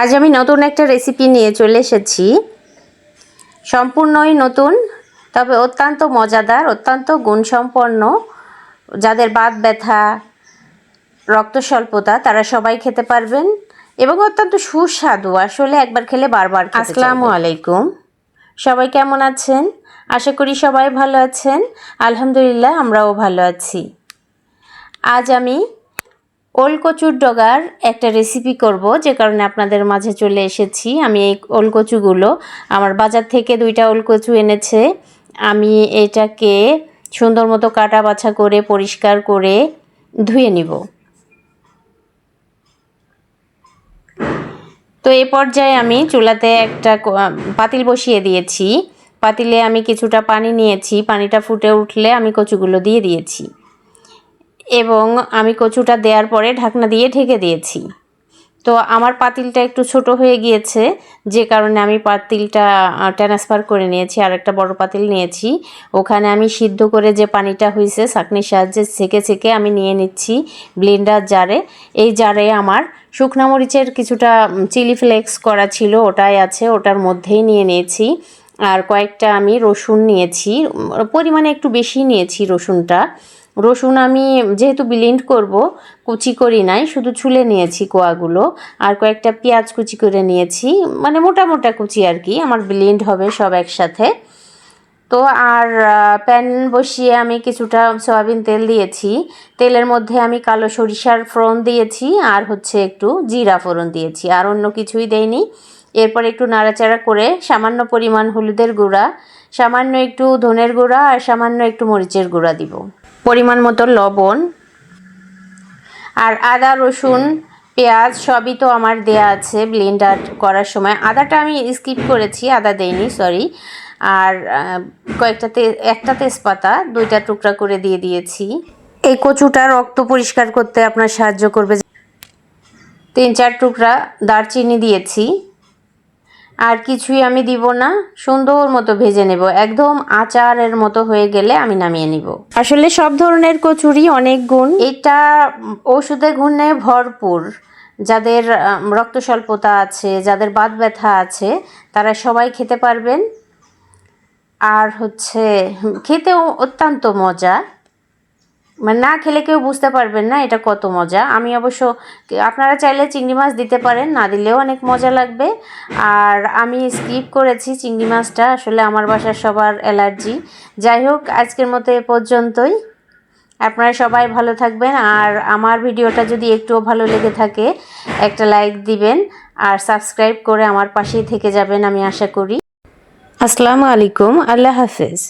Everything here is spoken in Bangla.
আজ আমি নতুন একটা রেসিপি নিয়ে চলে এসেছি। সম্পূর্ণই নতুন তবে অত্যন্ত মজাদার অত্যন্ত গুণসম্পন্ন। যাদের বাত ব্যথা রক্ত স্বল্পতা তারা সবাই খেতে পারবেন এবং অত্যন্ত সুস্বাদু। আসলে একবার খেলে বারবার আসসালামু আলাইকুম। সবাই কেমন আছেন? আশা করি সবাই ভালো আছেন। আলহামদুলিল্লাহ আমরাও ভালো আছি। আজ আমি ওল কচুর ডগার একটা রেসিপি করব, যে কারণে আপনাদের মাঝে চলে এসেছি। আমি এই ওল কচুগুলো আমার বাজার থেকে দুইটা ওল কচু এনেছে। আমি এটাকে সুন্দর মতো কাটা বাছা করে, পরিষ্কার করে ধুয়ে নিব। তো এ পর্যায়ে আমি চুলাতে একটা পাতিল বসিয়ে দিয়েছি। পাতিলে আমি কিছুটা পানি নিয়েছি। পানিটা ফুটে উঠলে আমি কচুগুলো দিয়ে দিয়েছি। এবং আমি কচুটা দেওয়ার পরে ঢাকনা দিয়ে ঢেকে দিয়েছি। তো আমার পাতিলটা একটু ছোট হয়ে গিয়েছে, যে কারণে আমি পাতিলটা ট্রান্সফার করে নিয়েছি আর একটা বড় পাতিল নিয়েছি। ওখানে আমি সিদ্ধ করে যে পানিটা হয়েছে চাকনির সাহায্যে ছেঁকে ছেঁকে আমি নিয়ে নিচ্ছি ব্লেন্ডার জারে এই জারে আমার শুকনা মরিচের কিছুটা চিলি ফ্লেক্স করা ছিল, ওটাই আছে, ওটার মধ্যেই নিয়ে নিয়েছি। আর কয়েকটা আমি রসুন নিয়েছি, পরিমাণে একটু বেশি নিয়েছি রসুনটা। রসুন আমি যেহেতু ব্লেন্ড করব, কুচি করি নাই, শুধু ছুলে নিয়েছি কোয়াগুলো। আর কয়েকটা পেঁয়াজ কুচি করে নিয়েছি মানে মোটা মোটা কুচি আর কি, আমার ব্লেন্ড হবে সব একসাথে। তো আর প্যান বসিয়ে আমি কিছুটা সয়াবিন তেল দিয়েছি। তেলের মধ্যে আমি কালো সরিষার ফোড়ন দিয়েছি, আর হচ্ছে একটু জিরা ফোড়ন দিয়েছি, আর অন্য কিছুই দেয়নি এরপর একটু নাড়াচাড়া করে সামান্য পরিমাণ হলুদের গুঁড়া, সামান্য একটু ধনের গুঁড়া আর সামান্য একটু মরিচের গুঁড়া দিব। পরিমাণ মতো লবণ আর আদা, রসুন, পেঁয়াজ সবই তো আমার দেয়া আছে ব্লেন্ডার করার সময়। আদাটা আমি স্কিপ করেছি, আদা দেইনি, সরি। আর কয়েকটা একটা তেজপাতা, দুইটা টুকরা করে দিয়ে দিয়েছি। এই কচুটা রক্ত পরিষ্কার করতে আপনার সাহায্য করবে। তিন চার টুকরা দারচিনি দিয়েছি। আর কিছুই আমি দিব না। সুন্দর মতো ভেজে নেব। একদম আচারের মতো হয়ে গেলে আমি নামিয়ে নিব। আসলে সব ধরনের কচুরি অনেক গুণ। এটা ওষুধে গুণে ভরপুর। যাদের রক্ত স্বল্পতা আছে যাদের বাত ব্যথা আছে তারা সবাই খেতে পারবেন। আর হচ্ছে খেতেও অত্যন্ত মজা। মানে না খেলে কেউ বুঝতে পারবেন না এটা কত মজা। আমি অবশ্য আপনারা চাইলে চিংড়ি মাছ দিতে পারেন, না দিলেও অনেক মজা লাগবে। আর আমি স্কিপ করেছি চিংড়ি মাছটা, আসলে আমার বাসার সবার অ্যালার্জি। যাই হোক, আজকের মতো এ পর্যন্তই। আপনারা সবাই ভালো থাকবেন, আর আমার ভিডিওটা যদি একটুও ভালো লেগে থাকে, একটা লাইক দিবেন, আর সাবস্ক্রাইব করে আমার পাশেই থেকে যাবেন আমি আশা করি। আসসালামু আলাইকুম, আল্লাহ হাফেজ।